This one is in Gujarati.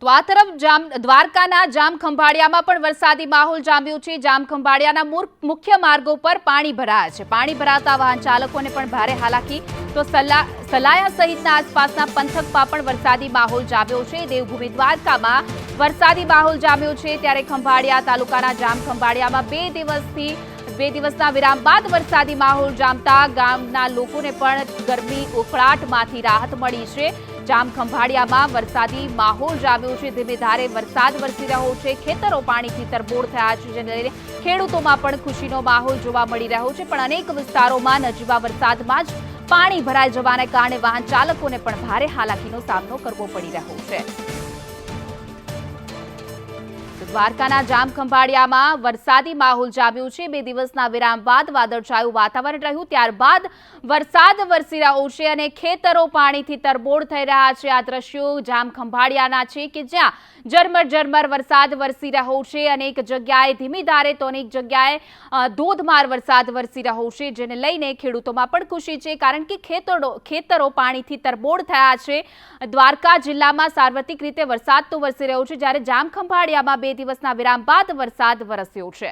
તો આ તરફ જામ દ્વારકાના જામ ખંભાળિયામાં પણ વરસાદી માહોલ જામ્યો છે. જામ ખંભાળિયાના મુખ્ય માર્ગો પર પાણી ભરાયા છે. પાણી ભરાતા વાહન ચાલકોને પણ ભારે હાલાકી. તો સલા- સલાયા સહિતના આસપાસના પંથકમાં પણ વરસાદી માહોલ જામ્યો છે. દેવભૂમિ દ્વારકામાં વરસાદી માહોલ જામ્યો છે. ત્યારે ખંભાળિયા તાલુકાના જામ ખંભાળિયામાં બે દિવસથી બે દિવસના વિરામ બાદ વરસાદી માહોલ જામતા ગામના લોકોને પણ ગરમી ઉકળાટમાંથી રાહત મળી છે. જામ ખંભાળિયામાં વરસાદી માહોલ જામ્યો છે. ધીમે ધારે વરસાદ વરસી રહ્યો છે. ખેતરો પાણીથી તરબોળ થયા છે, જેને લઈને ખેડૂતોમાં પણ ખુશીનો માહોલ જોવા મળી રહ્યો છે. પણ અનેક વિસ્તારોમાં નજીવા વરસાદમાં જ પાણી ભરાઈ જવાને કારણે વાહન ચાલકોને પણ ભારે હાલાકીનો સામનો કરવો પડી રહ્યો છે. દ્વારકાના જામ ખંભાળિયામાં વરસાદી માહોલ જામ્યો છે. બે દિવસના વિરામ બાદ વાદળછાયું વાતાવરણ રહ્યું. ત્યારબાદ વરસાદ વરસી રહ્યો છે અને ખેતરો પાણીથી તરબોળ થઈ રહ્યા છે. આ દ્રશ્યો જામ ખંભાળિયાના છે કે જ્યાં ઝરમર ઝરમર વરસાદ વરસી રહ્યો છે અનેક જગ્યાએ ધીમી ધારે તો અનેક જગ્યાએ ધોધમાર વરસાદ વરસી રહ્યો છે, જેને લઈને ખેડૂતોમાં પણ ખુશી છે, કારણ કે ખેતરો ખેતરો પાણીથી તરબોળ થયા છે. દ્વારકા જિલ્લામાં સાર્વત્રિક રીતે વરસાદ તો વરસી રહ્યો છે, જ્યારે જામ ખંભાળિયામાં બે દિવસના વિરામ બાદ વરસાદ વરસ્યો છે.